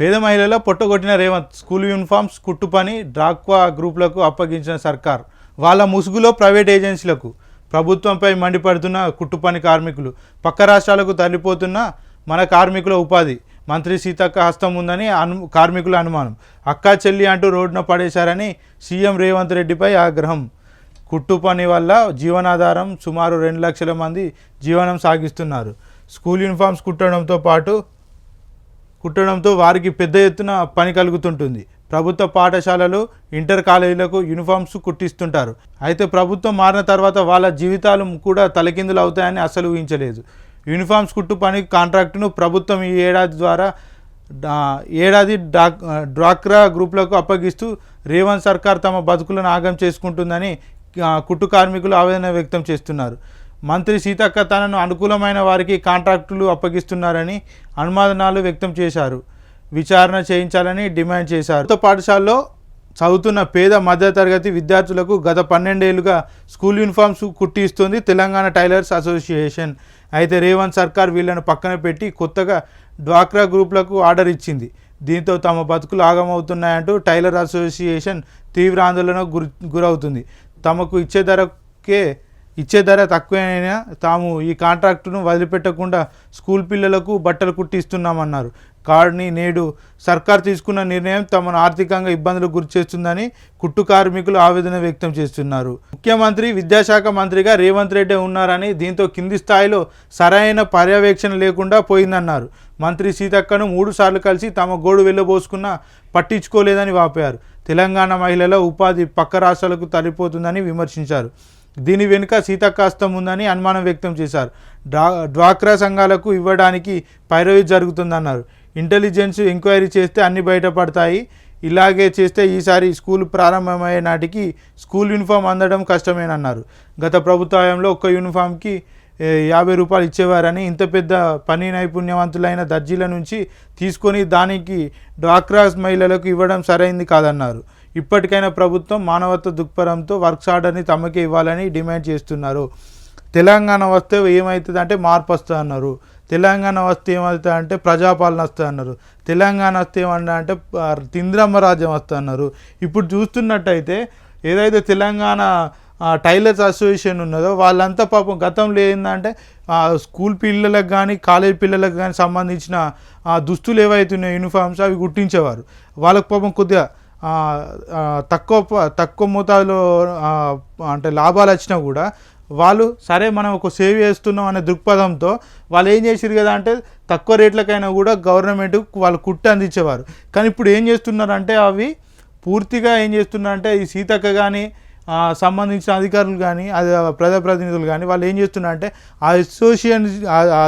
పేద మహిళల పొట్టగొట్టిన Revanth school uniforms కుట్టు పని డ్రాక్వా గ్రూపులకు అప్పగించిన సర్కార్ వాళ్ళ ముసుగులో ప్రైవేట్ ఏజెన్సీలకు ప్రభుత్వంపై మండిపడుతున్న కుట్టుపని కార్మికులు పక్క రాష్ట్రాలకు తరలిపోతున్న మన కార్మికుల ఉపాధి మంత్రి సీతక్క హస్తం ఉందని అను కార్మికుల అనుమానం. అక్కా చెల్లి అంటూ రోడ్డున పడేశారని సీఎం రేవంత్ రెడ్డిపై ఆగ్రహం. కుట్టు పని వల్ల జీవనాధారం సుమారు రెండు లక్షల మంది జీవనం సాగిస్తున్నారు. స్కూల్ యూనిఫామ్స్ కుట్టడంతో పాటు కుట్టడంతో వారికి పెద్ద ఎత్తున పని కలుగుతుంటుంది. ప్రభుత్వ పాఠశాలలు ఇంటర్ కాలేజీలకు యూనిఫామ్స్ కుట్టిస్తుంటారు. అయితే ప్రభుత్వం మారిన తర్వాత వాళ్ళ జీవితాలు కూడా తలకిందులు అవుతాయని అసలు ఊహించలేదు. యూనిఫామ్స్ కుట్టు పని కాంట్రాక్టును ప్రభుత్వం ఈ ఏడాది ద్వారా ఏడాది డాక్ డ్వాక్రా గ్రూపులకు అప్పగిస్తూ రేవంత్ సర్కార్ తమ బతుకులను ఆగం చేసుకుంటుందని కుట్టు కార్మికులు ఆవేదన వ్యక్తం చేస్తున్నారు. మంత్రి సీతక్క తనను అనుకూలమైన వారికి కాంట్రాక్టులు అప్పగిస్తున్నారని అనుమానాలు వ్యక్తం చేశారు. విచారణ చేయించాలని డిమాండ్ చేశారు. ప్రభుత్వ పాఠశాలలో చదువుతున్న పేద మధ్యతరగతి విద్యార్థులకు గత పన్నెండేళ్ళుగా స్కూల్ యూనిఫామ్స్ కుట్టి ఇస్తుంది తెలంగాణ టైలర్స్ అసోసియేషన్. అయితే రేవంత్ సర్కార్ వీళ్ళను పక్కన పెట్టి కొత్తగా డ్వాక్రా గ్రూపులకు ఆర్డర్ ఇచ్చింది. దీంతో తమ బతుకులు ఆగమవుతున్నాయంటూ టైలర్ అసోసియేషన్ తీవ్ర ఆందోళనకు గురి గురవుతుంది. తమకు ఇచ్చే ధరకే ఇచ్చే ధర తక్కువైనా తాము ఈ కాంట్రాక్టును వదిలిపెట్టకుండా స్కూల్ పిల్లలకు బట్టలు కుట్టిస్తున్నామన్నారు. కార్డ్ని నేడు సర్కార్ తీసుకున్న నిర్ణయం తమను ఆర్థికంగా ఇబ్బందులకు గురిచేస్తుందని కుట్టు కార్మికులు ఆవేదన వ్యక్తం చేస్తున్నారు. ముఖ్యమంత్రి విద్యాశాఖ మంత్రిగా రేవంత్ రెడ్డి ఉన్నారని దీంతో కింది స్థాయిలో సరైన పర్యవేక్షణ లేకుండా పోయిందన్నారు. మంత్రి సీతక్కను మూడుసార్లు కలిసి తమ గోడు వెళ్ళబోసుకున్న పట్టించుకోలేదని వాపారు తెలంగాణ మహిళల ఉపాధి పక్క రాష్ట్రాలకు తరిపోతుందని విమర్శించారు. దీని వెనుక సీతకాస్తం ఉందని అనుమానం వ్యక్తం చేశారు. డ్వా డ్వాక్రా సంఘాలకు ఇవ్వడానికి పైరవి జరుగుతుందన్నారు. ఇంటెలిజెన్స్ ఎంక్వైరీ చేస్తే అన్ని బయటపడతాయి. ఇలాగే చేస్తే ఈసారి స్కూల్ ప్రారంభమయ్యే నాటికి స్కూల్ యూనిఫామ్ అందడం కష్టమేనన్నారు. గత ప్రభుత్వంలో ఒక్క యూనిఫామ్కి యాభై రూపాయలు ఇచ్చేవారని ఇంత పెద్ద పని నైపుణ్యవంతులైన దర్జీల నుంచి తీసుకొని దానికి డ్వాక్రాస్ మహిళలకు ఇవ్వడం సరైంది కాదన్నారు. ఇప్పటికైనా ప్రభుత్వం మానవత్వ దృక్పథంతో వర్క్స్ ఆర్డర్ని తమకే ఇవ్వాలని డిమాండ్ చేస్తున్నారు. తెలంగాణ వస్తే ఏమవుతుంది అంటే మార్పు వస్తుంది అన్నారు. తెలంగాణ వస్తే ఏమవుతుంది అంటే ప్రజాపాలన వస్తుంది అన్నారు. తెలంగాణ వస్తే ఏమన్నా అంటే తింద్రమ్మ రాజ్యం వస్తుంది అన్నారు. ఇప్పుడు చూస్తున్నట్టయితే ఏదైతే తెలంగాణ టైలర్స్ అసోసియేషన్ ఉన్నదో వాళ్ళంతా పాపం గతంలో ఏంటంటే స్కూల్ పిల్లలకు కానీ కాలేజ్ పిల్లలకు కానీ సంబంధించిన దుస్తులు ఏవైతే ఉన్నాయో యూనిఫామ్స్ అవి గుర్తించేవారు వాళ్ళకు పాపం కొద్దిగా తక్కువ తక్కువ మోతాదులో అంటే లాభాలు వచ్చినా కూడా వాళ్ళు సరే మనం ఒక సేవ్ చేస్తున్నాం అనే దృక్పథంతో వాళ్ళు ఏం చేసారు కదా అంటే తక్కువ రేట్లకైనా కూడా గవర్నమెంట్ వాళ్ళు కుట్టి అందించేవారు. కానీ ఇప్పుడు ఏం చేస్తున్నారంటే అవి పూర్తిగా ఏం చేస్తున్నారంటే ఈ సీతక్క కానీ సంబంధించిన అధికారులు కానీ అది ప్రజాప్రతినిధులు కానీ వాళ్ళు ఏం చేస్తున్నారంటే ఆ అసోసియేషన్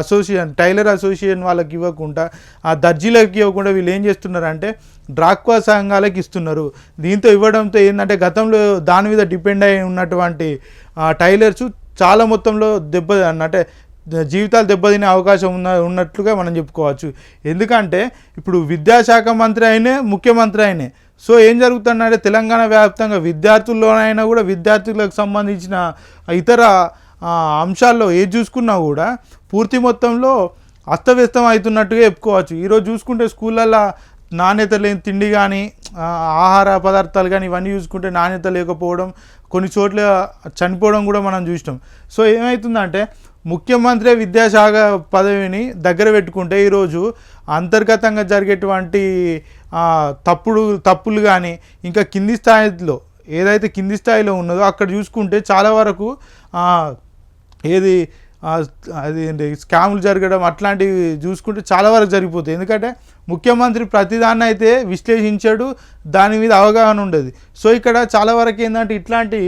అసోసియేషన్ టైలర్ అసోసియేషన్ వాళ్ళకి ఇవ్వకుండా ఆ దర్జీలకు ఇవ్వకుండా వీళ్ళు ఏం చేస్తున్నారంటే డ్రాక్వా సంఘాలకు ఇస్తున్నారు. దీంతో ఇవ్వడంతో ఏంటంటే గతంలో దాని మీద డిపెండ్ అయి ఉన్నటువంటి టైలర్స్ చాలా మొత్తంలో దెబ్బ అంటే జీవితాలు దెబ్బతినే అవకాశం ఉన్న ఉన్నట్లుగా మనం చెప్పుకోవచ్చు. ఎందుకంటే ఇప్పుడు విద్యాశాఖ మంత్రి అయినే ముఖ్యమంత్రి అయినే సో ఏం జరుగుతుందంటే తెలంగాణ వ్యాప్తంగా విద్యార్థుల్లోనైనా కూడా విద్యార్థులకు సంబంధించిన ఇతర అంశాల్లో ఏది చూసుకున్నా కూడా పూర్తి మొత్తంలో అస్తవ్యస్తం అవుతున్నట్టుగా చెప్పుకోవచ్చు. ఈరోజు చూసుకుంటే స్కూళ్ళల్లో నాణ్యత లేని తిండి కానీ ఆహార పదార్థాలు కానీ ఇవన్నీ చూసుకుంటే నాణ్యత లేకపోవడం కొన్ని చోట్ల చనిపోవడం కూడా మనం చూసినాం. సో ఏమవుతుందంటే ముఖ్యమంత్రి విద్యాశాఖ పదవిని దగ్గర పెట్టుకుంటే ఈరోజు అంతర్గతంగా జరిగేటువంటి తప్పుడు తప్పులు కానీ ఇంకా కింది స్థాయిలో ఏదైతే కింది స్థాయిలో ఉన్నదో అక్కడ చూసుకుంటే చాలా వరకు ఏది అది ఏంటి స్కాములు జరగడం అట్లాంటివి చూసుకుంటే చాలా వరకు జరిగిపోతాయి. ఎందుకంటే ముఖ్యమంత్రి ప్రతిదాన్ని అయితే విశ్లేషించాడు దాని మీద అవగాహన ఉండదు. సో ఇక్కడ చాలా వరకు ఏంటంటే ఇట్లాంటి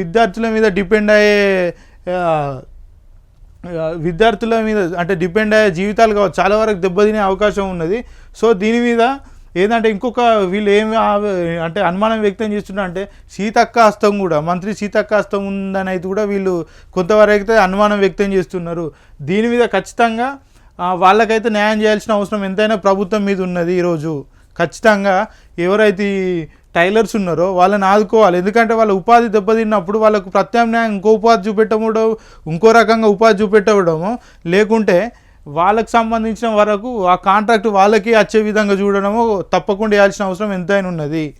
విద్యార్థుల మీద డిపెండ్ అయ్యే విద్యార్థుల మీద అంటే డిపెండ్ అయ్యే జీవితాలు కావచ్చు చాలా వరకు దెబ్బతినే అవకాశం ఉన్నది. సో దీని మీద ఏంటంటే ఇంకొక వీళ్ళు ఏమి అంటే అనుమానం వ్యక్తం చేస్తున్నా అంటే సీతక్క హస్తం కూడా మంత్రి సీతక్క హస్తం ఉందని అయితే కూడా వీళ్ళు కొంతవరకు అయితే అనుమానం వ్యక్తం చేస్తున్నారు. దీని మీద ఖచ్చితంగా వాళ్ళకైతే న్యాయం చేయాల్సిన అవసరం ఎంతైనా ప్రభుత్వం మీద ఉన్నది ఈరోజు. ఖచ్చితంగా ఎవరైతే టైలర్స్ ఉన్నారో వాళ్ళని ఆదుకోవాలి. ఎందుకంటే వాళ్ళ ఉపాధి దెబ్బతిన్నప్పుడు వాళ్ళకు ప్రత్యామ్నాయం ఇంకో ఉపాధి చూపెట్టడం ఇంకో రకంగా ఉపాధి చూపెట్టడము లేకుంటే వాళ్ళకు సంబంధించిన వరకు ఆ కాంట్రాక్ట్ వాళ్ళకి వచ్చే విధంగా చూడడము తప్పకుండా చేయాల్సిన అవసరం ఎంతైనా ఉన్నది.